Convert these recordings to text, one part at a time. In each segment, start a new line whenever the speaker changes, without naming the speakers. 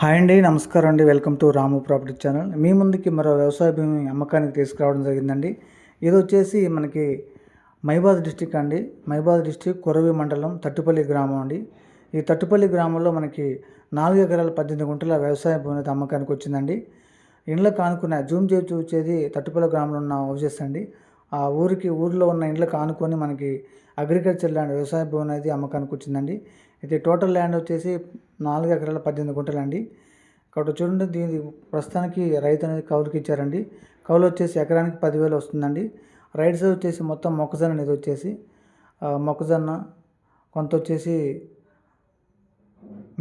Hi అండి నమస్కారం అండి. Welcome to Ramu property channel. మీ ముందుకి మరో వ్యవసాయ భూమి అమ్మకానికి తీసుకురావడం జరిగిందండి. ఇది వచ్చేసి మనకి మైబాద్ డిస్టిక్ అండి. మైబాద్ డిస్టిక్ కొరవి మండలం తట్టుపల్లి గ్రామం అండి. ఈ తట్టుపల్లి గ్రామంలో మనకి నాలుగు ఎకరాల పద్దెనిమిది గుంటల వ్యవసాయ భూమి అయితే అమ్మకానికి వచ్చిందండి. ఇండ్లకు ఆనుకున్న జూమ్ చేసి చూసేది తట్టుపల్లి గ్రామంలో ఉన్న హౌసెస్ అండి. ఆ ఊరికి ఊరిలో ఉన్న ఇండ్లకు ఆనుకొని మనకి అగ్రికల్చర్ ల్యాండ్ వ్యవసాయ భూమి అనేది అమ్మకానికి వచ్చిందండి అయితే టోటల్ ల్యాండ్ వచ్చేసి నాలుగు ఎకరాల పద్దెనిమిది గుంటలు అండి కాబట్టి చూడండి దీని ప్రస్తుతానికి రైతు అనేది కౌలుకి ఇచ్చారండి. కౌలు వచ్చేసి ఎకరానికి పదివేలు వస్తుందండి. రైట్ సైడ్ వచ్చేసి మొత్తం మొక్కజొన్న అనేది వచ్చేసి మొక్కజొన్న కొంత వచ్చేసి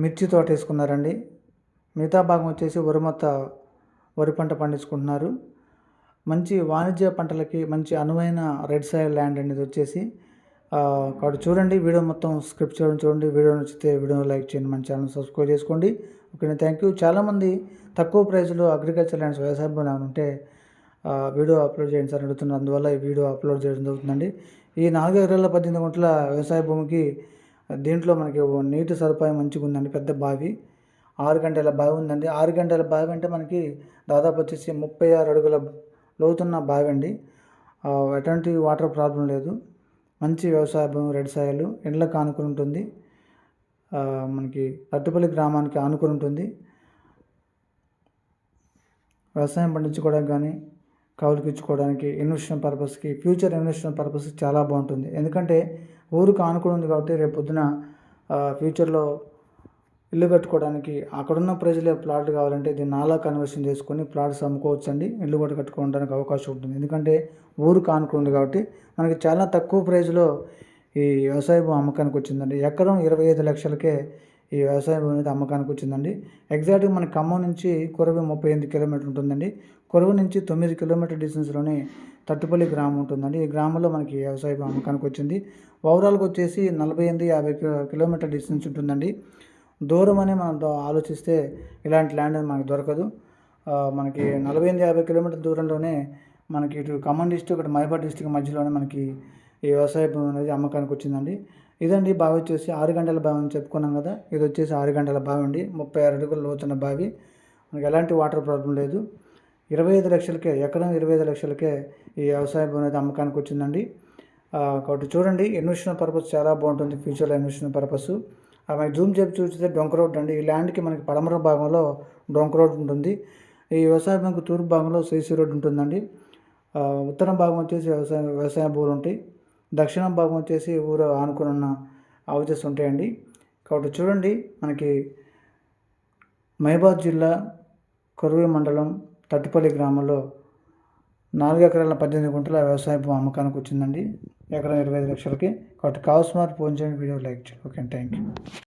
మిర్చి తోట వేసుకున్నారండి. మిగతా భాగం వచ్చేసి వరి మొత్త వరి పంట పండించుకుంటున్నారు. మంచి వాణిజ్య పంటలకి మంచి అనువైన రెడ్ సాయిల్ ల్యాండ్ అనేది వచ్చేసి కాబట్టి చూడండి. వీడియో మొత్తం స్క్రిప్ట్ చూడండి చూడండి. వీడియో నచ్చితే వీడియో లైక్ చేయండి. మన ఛానల్ సబ్స్క్రైబ్ చేసుకోండి. ఓకే థ్యాంక్ యూ చాలామంది తక్కువ ప్రైస్లో అగ్రికల్చర్ ల్యాండ్స్ వ్యవసాయ భూమి ఉంటే వీడియో అప్లోడ్ చేయండి సార్ అడుగుతున్నారు. అందువల్ల ఈ వీడియో అప్లోడ్ చేయడం జరుగుతుందండి. ఈ నాలుగు ఎకరాల పద్దెనిమిది గుంటల వ్యవసాయ భూమికి దీంట్లో మనకి నీటి సదుపాయం మంచిగా ఉందండి. పెద్ద బావి. ఆరు గంటల బావి ఉందండి. ఆరు గంటల బావి అంటే మనకి దాదాపు వచ్చేసి ముప్పై ఆరు అడుగుల లోతున్న బావి అండి ఎటువంటి వాటర్ ప్రాబ్లం లేదు. మంచి వ్యవసాయ భూమి రెడ్ సాయలు ఇండ్లకు ఆనుకుని ఉంటుంది. మనకి తట్టుపల్లి గ్రామానికి ఆనుకుని ఉంటుంది. వ్యవసాయం పండించుకోవడానికి కానీ కౌలుకి ఇచ్చుకోవడానికి ఇన్వెస్ట్మెంట్ పర్పస్కి ఫ్యూచర్ ఇన్వెస్ట్మెంట్ పర్పస్కి చాలా బాగుంటుంది. ఎందుకంటే ఊరికి ఆనుకుని ఉంది కాబట్టి రేపు పొద్దున ఫ్యూచర్లో ఇల్లు కట్టుకోవడానికి అక్కడున్న ప్రజలే ప్లాట్ కావాలంటే దీన్ని నాలా కన్వర్షన్ చేసుకొని ప్లాట్స్ అమ్ముకోవచ్చు అండి ఇల్లు కూడా కట్టుకోవడానికి అవకాశం ఉంటుంది. ఎందుకంటే ఊరు కానుకుంది కాబట్టి మనకి చాలా తక్కువ ప్రైజ్లో ఈ వ్యవసాయ భూమి అమ్మకానికి వచ్చిందండి. ఎకరం ఇరవై ఐదు లక్షలకే ఈ వ్యవసాయ భూమి అనేది అమ్మకానికి వచ్చిందండి. ఎగ్జాక్ట్గా మన ఖమ్మం నుంచి కొరవి ముప్పై ఎనిమిది కిలోమీటర్ ఉంటుందండి. కొరవి నుంచి తొమ్మిది కిలోమీటర్ డిస్టెన్స్లోనే తట్టుపల్లి గ్రామం ఉంటుందండి. ఈ గ్రామంలో మనకి వ్యవసాయ భూమి అమ్మకానికి వచ్చింది. ఓవరాల్గా వచ్చేసి నలభై ఎనిమిది యాభై కిలోమీటర్ డిస్టెన్స్ ఉంటుందండి. దూరం అని మనం ఆలోచిస్తే ఇలాంటి ల్యాండ్ మనకు దొరకదు. మనకి నలభై ఎనిమిది యాభై కిలోమీటర్ దూరంలోనే మనకి ఇటు ఖమ్మం డిస్టిక్ ఇటు మైబాద్ డిస్టిక్ మధ్యలోనే మనకి ఈ వ్యవసాయ భూమి అనేది అమ్మకానికి వచ్చిందండి. ఇదండి బావి వచ్చేసి ఆరు గంటల బావి అని చెప్పుకున్నాం కదా ఇది వచ్చేసి ఆరు గంటల బావి అండి. ముప్పై ఆరు అడుగుల లోతున్న బావి. మనకి ఎలాంటి వాటర్ ప్రాబ్లం లేదు. ఇరవై ఐదు లక్షలకే ఎకరం ఇరవై ఐదు లక్షలకే ఈ వ్యవసాయ భూమి అనేది అమ్మకానికి వచ్చిందండి. కాబట్టి చూడండి ఇన్వెస్ట్మెంట్ పర్పస్ చాలా బాగుంటుంది ఫ్యూచర్లో ఇన్వెస్ట్మెంట్ పర్పస్. మనకి జూమ్ చేసి చూస్తే డొంక రోడ్ అండి. ఈ ల్యాండ్కి మనకి పడమర భాగంలో డొంక రోడ్ ఉంటుంది. ఈ వ్యవసాయ బ్యాంకు తూర్పు భాగంలో సీసీ రోడ్ ఉంటుందండి. ఉత్తర భాగం వచ్చేసి వ్యవసాయ వ్యవసాయ భూములు ఉంటాయి. దక్షిణం భాగం వచ్చేసి ఊరు ఆనుకుని ఉన్న హౌజెస్ ఉంటాయండి. కాబట్టి చూడండి మనకి మహిబాద్ జిల్లా కొరువి మండలం తట్టుపల్లి గ్రామంలో నాలుగు ఎకరాల పద్దెనిమిది గుంటల వ్యవసాయ భూమి అమ్మకానికి వచ్చిందండి. ఎకరం ఇరవై ఐదు లక్షలకి కాబట్టి కావాల్సిన ఫోన్ చేయండి వీడియో లైక్ చేయండి. Okay thank you